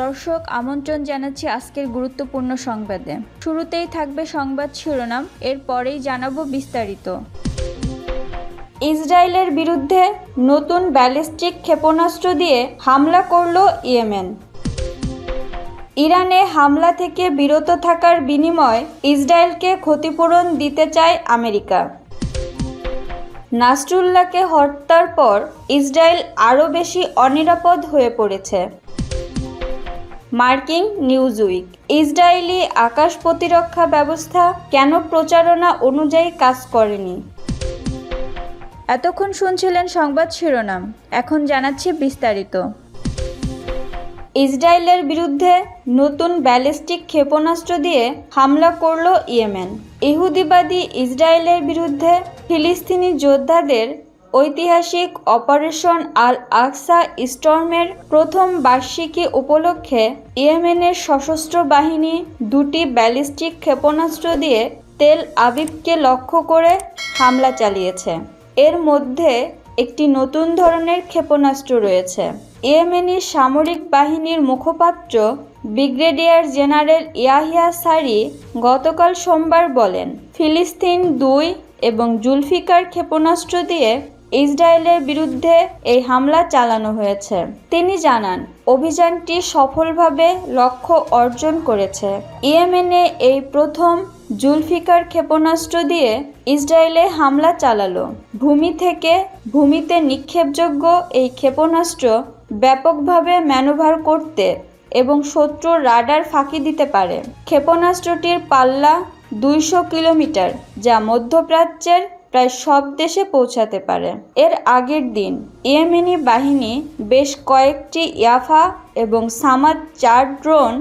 দর্শক, আমন্ত্রণ জানাচ্ছি আজকের গুরুত্বপূর্ণ সংবাদে। শুরুতেই থাকবে সংবাদ শিরোনাম, এরপরেই জানাব বিস্তারিত। ইসরায়েলের বিরুদ্ধে নতুন ব্যালিস্টিক ক্ষেপণাস্ত্র দিয়ে হামলা করল ইয়েমেন। ইরানে হামলা থেকে বিরত থাকার বিনিময় ইসরায়েলকে ক্ষতিপূরণ দিতে চায় আমেরিকা। নাসরুল্লাহকে হত্যার পর ইসরায়েল আরও বেশি অনিরাপদ হয়ে পড়েছে। মার্কিং নিউজ উইক ইসরায়েলি আকাশ প্রতিরক্ষা ব্যবস্থা কেন প্রচারণা অনুযায়ী কাজ করেনি? এতক্ষণ শুনছিলেন সংবাদ শিরোনাম, এখন জানাচ্ছি বিস্তারিত। ইসরায়েলের বিরুদ্ধে নতুন ব্যালিস্টিক ক্ষেপণাস্ত্র দিয়ে হামলা করল ইয়েমেন। ইহুদিবাদী ইসরায়েলের বিরুদ্ধে ফিলিস্তিনি যোদ্ধাদের ঐতিহাসিক অপারেশন আল আকসা স্টর্মের প্রথম বার্ষিকী উপলক্ষে ইয়েমেনের সশস্ত্র বাহিনী দুটি ব্যালিস্টিক ক্ষেপণাস্ত্র দিয়ে তেল আবিবকে লক্ষ্য করে হামলা চালিয়েছে। এর মধ্যে একটি নতুন ধরনের ক্ষেপণাস্ত্র রয়েছে। ইয়েমেনি সামরিক বাহিনীর মুখপাত্র ব্রিগেডিয়ার জেনারেল ইয়াহিয়া সারি গতকাল সোমবার বলেন, ফিলিস্তিন দুই এবং জুলফিকার ক্ষেপণাস্ত্র দিয়ে ইসরায়েলের বিরুদ্ধে এই হামলা চালানো হয়েছে। তিনি জানান, অভিযানটি সফলভাবে লক্ষ্য অর্জন করেছে। ইয়েমেনে এই প্রথম জুলফিকার ক্ষেপণাস্ত্র দিয়ে ইসরায়েলে হামলা চালালো। ভূমি থেকে ভূমিতে নিক্ষেপযোগ্য এই ক্ষেপণাস্ত্র ব্যাপকভাবে ম্যানোভার করতে এবং শত্রুর রাডার ফাঁকি দিতে পারে। ক্ষেপণাস্ত্রটির পাল্লা দুইশো কিলোমিটার, যা মধ্যপ্রাচ্যের প্রায় সব দেশে পৌঁছাতে পারে। এর আগের দিন ইয়েমেনি বাহিনী বেশ কয়েকটি ইয়াফা এবং সামাদ চার ড্রোন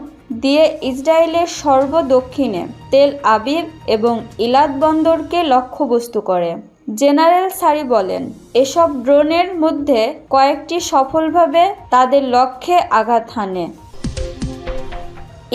দিয়ে ইসরায়েলের সর্বদক্ষিণে তেল আবিব এবং ইলাদ বন্দরকে লক্ষ্যবস্তু করে। জেনারেল সারি বলেন, এসব ড্রোনের মধ্যে কয়েকটি সফলভাবে তাদের লক্ষ্যে আঘাত হানে।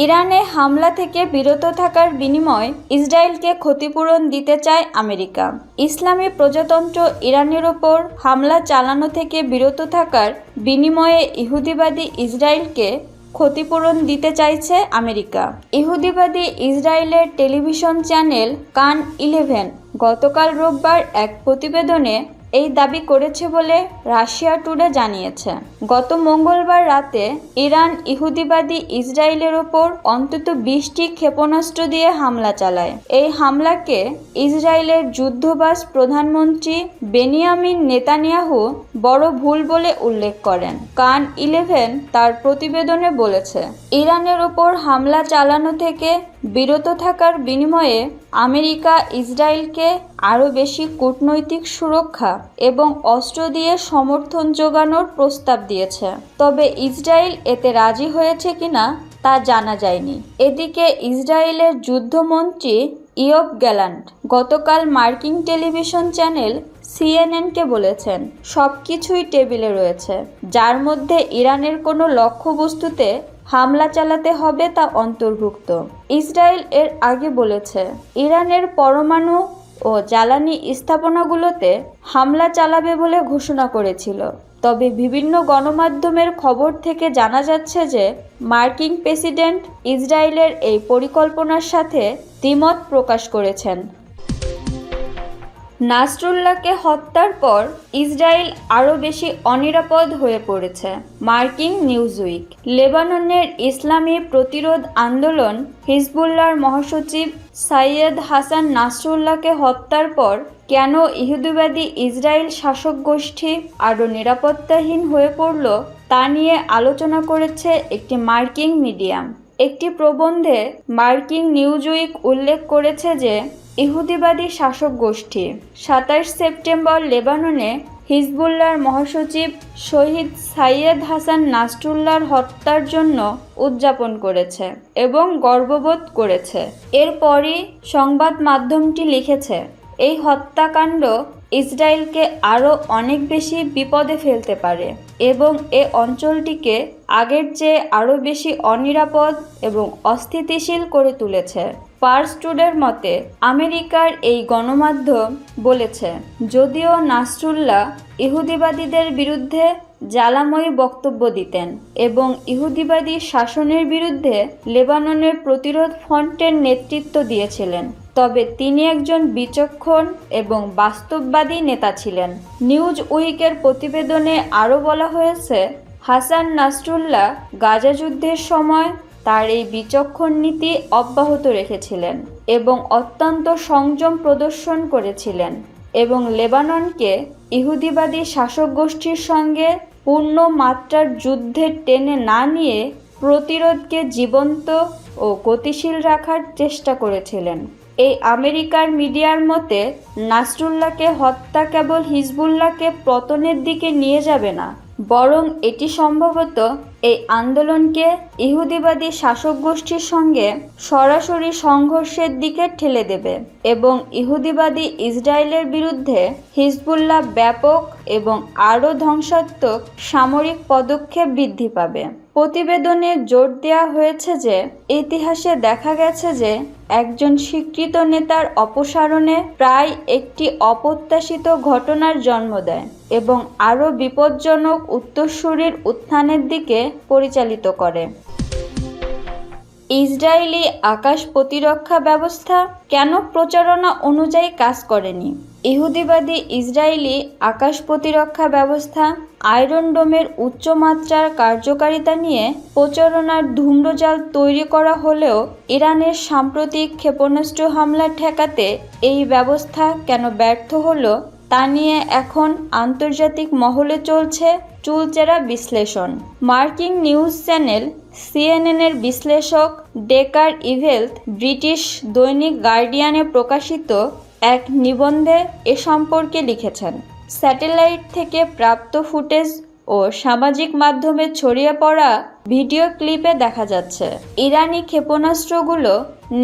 ইরানে হামলা থেকে বিরত থাকার বিনিময় ইসরায়েলকে ক্ষতিপূরণ দিতে চায় আমেরিকা। ইসলামী প্রজাতন্ত্র ইরানের ওপর হামলা চালানো থেকে বিরত থাকার বিনিময়ে ইহুদিবাদী ইসরায়েলকে ক্ষতিপূরণ দিতে চাইছে আমেরিকা। ইহুদিবাদী ইসরায়েলের টেলিভিশন চ্যানেল কান ইলেভেন গতকাল রোববার এক প্রতিবেদনে এই দাবি করেছে বলে রাশিয়া টুডে জানিয়েছে। গত মঙ্গলবার রাতে ইরান ইহুদিবাদী ইসরায়েলের ওপর অন্তত বিশটি ক্ষেপণাস্ত্র দিয়ে হামলা চালায়। এই হামলাকে ইসরায়েলের যুদ্ধবাস প্রধানমন্ত্রী বেনিয়ামিন নেতানিয়াহু বড় ভুল বলে উল্লেখ করেন। কান ইলেভেন তার প্রতিবেদনে বলেছে, ইরানের ওপর হামলা চালানো থেকে বিরত থাকার বিনিময়ে আমেরিকা ইসরায়েলকে আরও বেশি কূটনৈতিক সুরক্ষা এবং অস্ত্র দিয়ে সমর্থন যোগানোর প্রস্তাব দিয়েছে। তবে ইসরায়েল এতে রাজি হয়েছে কিনা তা জানা যায়নি। এদিকে ইসরায়েলের যুদ্ধমন্ত্রী ইয়ব গ্যালান্ট গতকাল মার্কিন টেলিভিশন চ্যানেল সিএনএনকে বলেছেন সব কিছুই টেবিলে রয়েছে, যার মধ্যে ইরানের কোনো লক্ষ্যবস্তুতে হামলা চালাতে হবে তা অন্তর্ভুক্ত। ইসরায়েল এর আগে বলেছে, ইরানের পরমাণু ও জ্বালানি স্থাপনাগুলোতে হামলা চালাবে বলে ঘোষণা করেছিল। তবে বিভিন্ন গণমাধ্যমের খবর থেকে জানা যাচ্ছে যে, মার্কিন প্রেসিডেন্ট ইসরায়েলের এই পরিকল্পনার সাথে দ্বিমত প্রকাশ করেছেন। নাসরুল্লাহকে হত্যার পর ইসরায়েল আরও বেশি অনিরাপদ হয়ে পড়েছে। মার্কিন নিউজ উইক লেবাননের ইসলামী প্রতিরোধ আন্দোলন হিজবুল্লাহর মহাসচিব সাইয়েদ হাসান নাসরুল্লাহকে হত্যার পর কেন ইহুদিবাদী ইসরায়েল শাসক গোষ্ঠী আরও নিরাপত্তাহীন হয়ে পড়ল তা নিয়ে আলোচনা করেছে একটি মার্কিন মিডিয়াম। একটি প্রবন্ধে মার্কিন নিউজ উইক উল্লেখ করেছে যে ইহুদিবাদী শাসক গোষ্ঠী। সাতাশ সেপ্টেম্বর লেবাননে হিজবুল্লাহর মহাসচিব শহীদ সাইয়েদ হাসান নাসরুল্লাহর হত্যার জন্য উদযাপন করেছে এবং গর্ববোধ করেছে। এরপরই সংবাদ মাধ্যমটি লিখেছে, এই হত্যাকাণ্ড ইসরায়েলকে আরও অনেক বেশি বিপদে ফেলতে পারে এবং এ অঞ্চলটিকে আগের চেয়ে আরও বেশি অনিরাপদ এবং অস্থিতিশীল করে তুলেছে। পার্সটুডের মতে, আমেরিকার এই গণমাধ্যম বলেছে, যদিও নাসরুল্লাহ ইহুদিবাদীদের বিরুদ্ধে জ্বালাময়ী বক্তব্য দিতেন এবং ইহুদিবাদী শাসনের বিরুদ্ধে লেবাননের প্রতিরোধ ফ্রন্টের নেতৃত্ব দিয়েছিলেন, তবে তিনি একজন বিচক্ষণ এবং বাস্তববাদী নেতা ছিলেন। নিউজ উইকের প্রতিবেদনে আরও বলা হয়েছে, হাসান নাসরুল্লাহ গাজা যুদ্ধের সময় তার এই বিচক্ষণ নীতি অব্যাহত রেখেছিলেন এবং অত্যন্ত সংযম প্রদর্শন করেছিলেন এবং লেবাননকে ইহুদিবাদী শাসক গোষ্ঠীর সঙ্গে পূর্ণ মাত্রার যুদ্ধে টেনে না নিয়ে প্রতিরোধকে জীবন্ত ও গতিশীল রাখার চেষ্টা করেছিলেন। এই আমেরিকার মিডিয়ার মতে, নাসরুল্লাহকে হত্যা কেবল হিজবুল্লাহকে পতনের দিকে নিয়ে যাবে না, বরং এটি সম্ভবত এই আন্দোলনকে ইহুদিবাদী শাসক গোষ্ঠীর সঙ্গে সরাসরি সংঘর্ষের দিকে ঠেলে দেবে এবং ইহুদিবাদী ইসরায়েলের বিরুদ্ধে হিজবুল্লাহ ব্যাপক এবং আরও ধ্বংসাত্মক সামরিক পদক্ষেপ বৃদ্ধি পাবে। প্রতিবেদনে জোর দেওয়া হয়েছে যে, ইতিহাসে দেখা গেছে যে, একজন স্বীকৃত নেতার অপসারণে প্রায় একটি অপ্রত্যাশিত ঘটনার জন্ম দেয় এবং আরও বিপজ্জনক উত্তরসূরির উত্থানের দিকে পরিচালিত করে। ইসরায়েলি আকাশ প্রতিরক্ষা ব্যবস্থা কেন প্রচারণা অনুযায়ী কাজ করেনি? ইহুদিবাদী ইসরায়েলি আকাশ প্রতিরক্ষা ব্যবস্থা আয়রন ডোমের উচ্চমাত্রার কার্যকারিতা নিয়ে প্রচারণার ধূম্রজাল তৈরি করা হলেও ইরানের সাম্প্রতিক ক্ষেপণাস্ত্র হামলা ঠেকাতে এই ব্যবস্থা কেন ব্যর্থ হলো তা নিয়ে এখন আন্তর্জাতিক মহলে চলছে চুলচেরা বিশ্লেষণ। মার্কিন নিউজ চ্যানেল সিএনএনের বিশ্লেষক ডেকার ইভেলথ ব্রিটিশ দৈনিক গার্ডিয়ানে প্রকাশিত এক নিবন্ধে এ সম্পর্কে লিখেছেন, স্যাটেলাইট থেকে প্রাপ্ত ফুটেজ ও সামাজিক মাধ্যমে ছড়িয়ে পড়া ভিডিও ক্লিপে দেখা যাচ্ছে। ইরানি ক্ষেপণাস্ত্রগুলো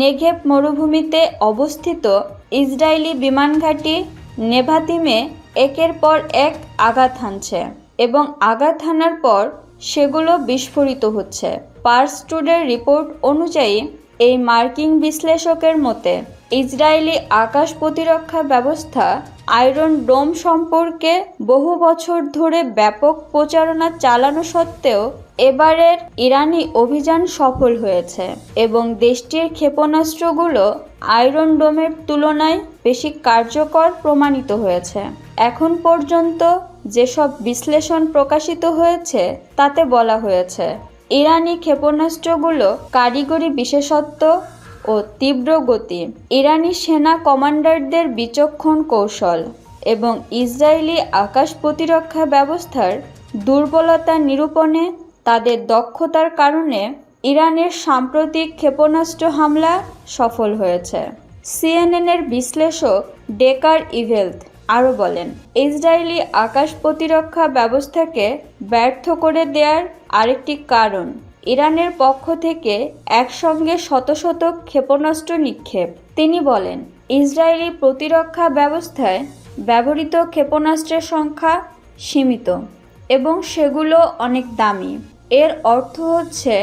নেঘেব মরুভূমিতে অবস্থিত ইসরায়েলি বিমানঘাঁটি নেভাতিমে একের পর এক আঘাত হানছে এবং আঘাত হানার পর সেগুলো বিস্ফোরিত হচ্ছে। পার্সটুডের রিপোর্ট অনুযায়ী, এই মার্কিন বিশ্লেষকের মতে, ইসরায়েলি আকাশ প্রতিরক্ষা ব্যবস্থা আয়রন ডোম সম্পর্কে বহু বছর ধরে ব্যাপক প্রচারণা চালানো সত্ত্বেও এবারের ইরানি অভিযান সফল হয়েছে এবং দেশটির ক্ষেপণাস্ত্রগুলো আয়রন ডোমের তুলনায় বেশি কার্যকর প্রমাণিত হয়েছে। এখন পর্যন্ত যেসব বিশ্লেষণ প্রকাশিত হয়েছে, তাতে বলা হয়েছে, ইরানি ক্ষেপণাস্ত্রগুলো কারিগরি বিশেষত্ব ও তীব্র গতি, ইরানি সেনা কমান্ডারদের বিচক্ষণ কৌশল এবং ইসরায়েলি আকাশ প্রতিরক্ষা ব্যবস্থার দুর্বলতা নিরূপণে তাদের দক্ষতার কারণে ইরানের সাম্প্রতিক ক্ষেপণাস্ত্র হামলা সফল হয়েছে। সিএনএনের বিশ্লেষক ডেকার ইভেলথ আরও বলেন, ইসরায়েলি আকাশ প্রতিরক্ষা ব্যবস্থাকে ব্যর্থ করে দেওয়ার আরেকটি কারণ ইরানের পক্ষ থেকে একসঙ্গে শত শত ক্ষেপণাস্ত্র নিক্ষেপ। তিনি বলেন, ইসরায়েলি প্রতিরক্ষা ব্যবস্থায় ব্যবহৃত ক্ষেপণাস্ত্রের সংখ্যা সীমিত এবং সেগুলো অনেক দামি। এর অর্থ হচ্ছে,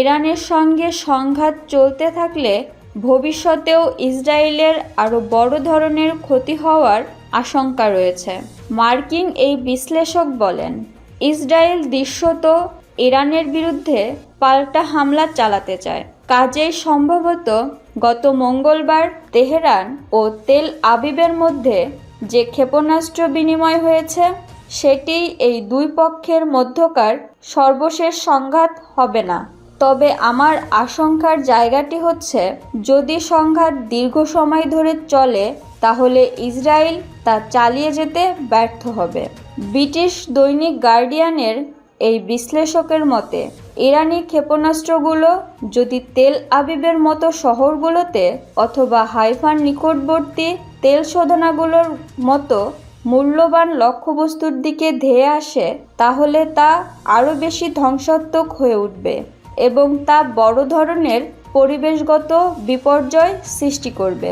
ইরানের সঙ্গে সংঘাত চলতে থাকলে ভবিষ্যতেও ইসরায়েলের আরও বড় ধরনের ক্ষতি হওয়ার আশঙ্কা রয়েছে। মার্কিন এই বিশ্লেষক বলেন, ইসরায়েল দৃশ্যত ইরানের বিরুদ্ধে পাল্টা হামলা চালাতে চায়। কাজেই সম্ভবত গত মঙ্গলবার তেহরান ও তেল আবিবের মধ্যে যে ক্ষেপণাস্ত্র বিনিময় হয়েছে, সেটি এই দুই পক্ষের মধ্যকার সর্বশেষ সংঘাত হবে না। তবে আমার আশঙ্কার জায়গাটি হচ্ছে, যদি সংঘাত দীর্ঘ সময় ধরে চলে, তাহলে ইসরায়েল তা চালিয়ে যেতে ব্যর্থ হবে। ব্রিটিশ দৈনিক গার্ডিয়ানের এই বিশ্লেষকের মতে, ইরানি ক্ষেপণাস্ত্রগুলো যদি তেল আবিবের মতো শহরগুলোতে অথবা হাইফার নিকটবর্তী তেল শোধনাগুলোর মতো মূল্যবান লক্ষ্যবস্তুর দিকে ধেয়ে আসে, তাহলে তা আরও বেশি ধ্বংসাত্মক হয়ে উঠবে। এবং তা বড় ধরনের পরিবেশগত বিপর্যয় সৃষ্টি করবে।